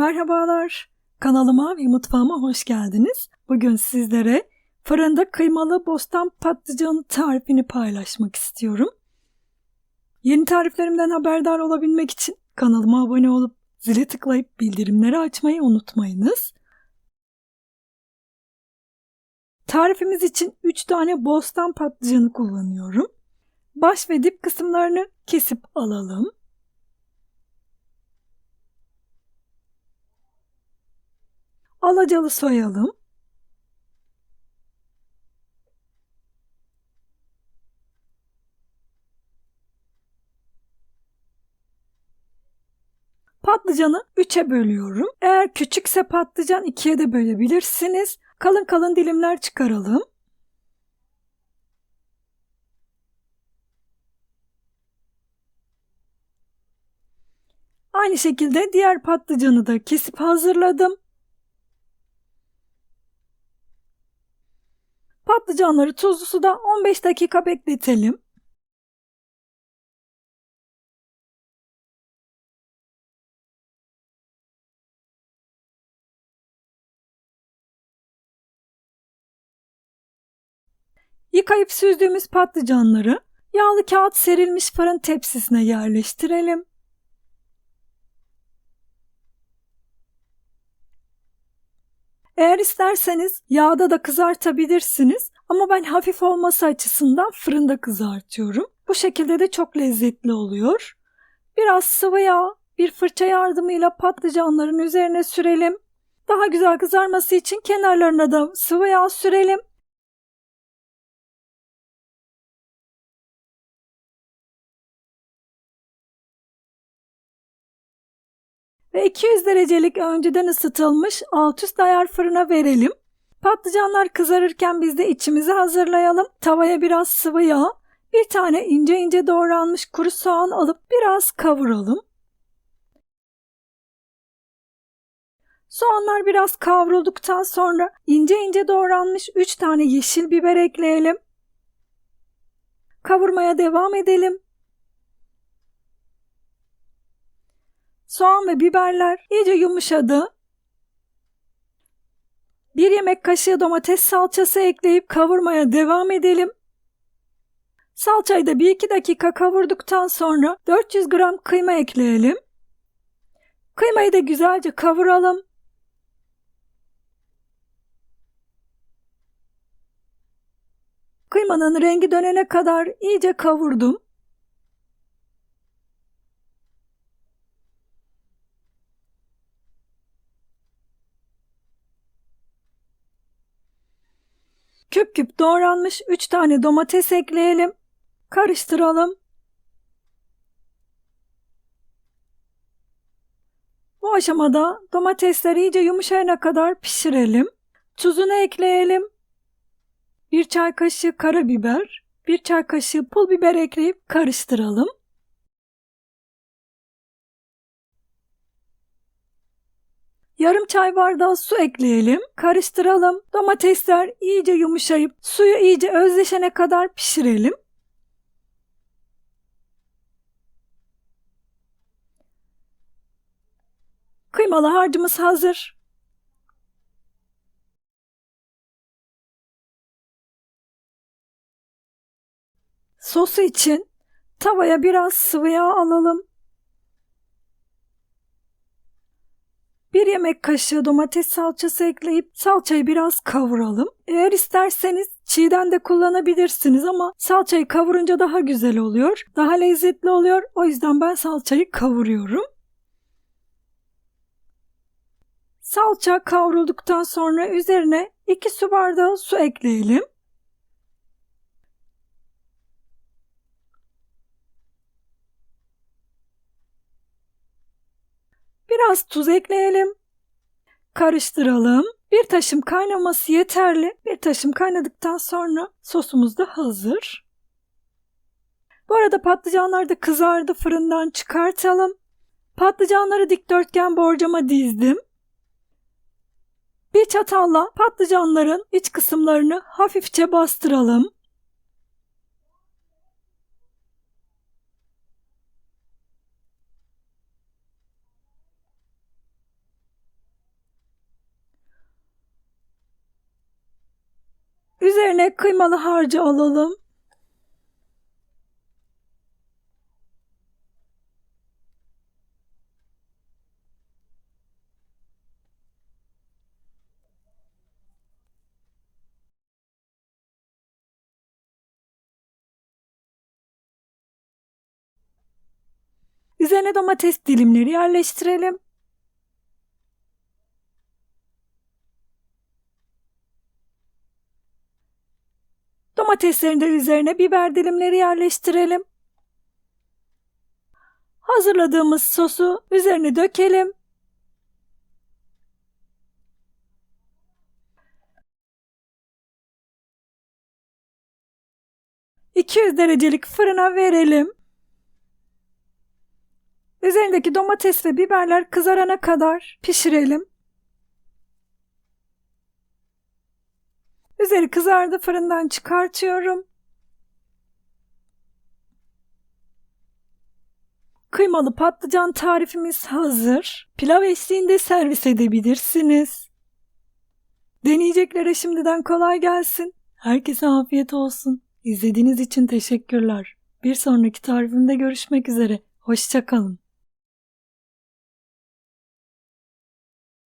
Merhabalar, kanalıma ve mutfağıma hoş geldiniz. Bugün sizlere fırında kıymalı bostan patlıcanı tarifini paylaşmak istiyorum. Yeni tariflerimden haberdar olabilmek için kanalıma abone olup zile tıklayıp bildirimleri açmayı unutmayınız. Tarifimiz için 3 tane bostan patlıcanı kullanıyorum. Baş ve dip kısımlarını kesip alalım. Alacalı soyalım. Patlıcanı 3'e bölüyorum. Eğer küçükse patlıcan 2'ye de bölebilirsiniz. Kalın kalın dilimler çıkaralım. Aynı şekilde diğer patlıcanı da kesip hazırladım. Patlıcanları tuzlu suda 15 dakika bekletelim. Yıkayıp süzdüğümüz patlıcanları yağlı kağıt serilmiş fırın tepsisine yerleştirelim. Eğer isterseniz yağda da kızartabilirsiniz ama ben hafif olması açısından fırında kızartıyorum. Bu şekilde de çok lezzetli oluyor. Biraz sıvı yağ bir fırça yardımıyla patlıcanların üzerine sürelim. Daha güzel kızarması için kenarlarına da sıvı yağ sürelim. Ve 200 derecelik önceden ısıtılmış alt üst ayar fırına verelim. Patlıcanlar kızarırken biz de içimizi hazırlayalım. Tavaya biraz sıvı yağ, bir tane ince ince doğranmış kuru soğan alıp biraz kavuralım. Soğanlar biraz kavrulduktan sonra ince ince doğranmış 3 tane yeşil biber ekleyelim. Kavurmaya devam edelim. Soğan ve biberler iyice yumuşadı. Bir yemek kaşığı domates salçası ekleyip kavurmaya devam edelim. Salçayı da 1-2 dakika kavurduktan sonra 400 gram kıyma ekleyelim. Kıymayı da güzelce kavuralım. Kıymanın rengi dönene kadar iyice kavurdum. Küp küp doğranmış 3 tane domates ekleyelim. Karıştıralım. Bu aşamada domatesler iyice yumuşayana kadar pişirelim. Tuzunu ekleyelim. 1 çay kaşığı karabiber, 1 çay kaşığı pul biber ekleyip karıştıralım. Yarım çay bardağı su ekleyelim. Karıştıralım. Domatesler iyice yumuşayıp suyu iyice özleşene kadar pişirelim. Kıymalı harcımız hazır. Sosu için tavaya biraz sıvı yağ alalım. Bir yemek kaşığı domates salçası ekleyip salçayı biraz kavuralım. Eğer isterseniz çiğden de kullanabilirsiniz ama salçayı kavurunca daha güzel oluyor. Daha lezzetli oluyor. O yüzden ben salçayı kavuruyorum. Salça kavrulduktan sonra üzerine 2 su bardağı su ekleyelim. Biraz tuz ekleyelim. Karıştıralım. Bir taşım kaynaması yeterli. Bir taşım kaynadıktan sonra sosumuz da hazır. Bu arada patlıcanlar da kızardı fırından çıkartalım. Patlıcanları dikdörtgen borcama dizdim. Bir çatalla patlıcanların iç kısımlarını hafifçe bastıralım. Üzerine kıymalı harcı alalım. Üzerine domates dilimleri yerleştirelim. Domateslerin de üzerine biber dilimleri yerleştirelim. Hazırladığımız sosu üzerine dökelim. ...200 derecelik fırına verelim. Üzerindeki domates ve biberler kızarana kadar pişirelim. Üzeri kızardı fırından çıkartıyorum. Kıymalı patlıcan tarifimiz hazır. Pilav eşliğinde servis edebilirsiniz. Deneyeceklere şimdiden kolay gelsin. Herkese afiyet olsun. İzlediğiniz için teşekkürler. Bir sonraki tarifimde görüşmek üzere. Hoşçakalın.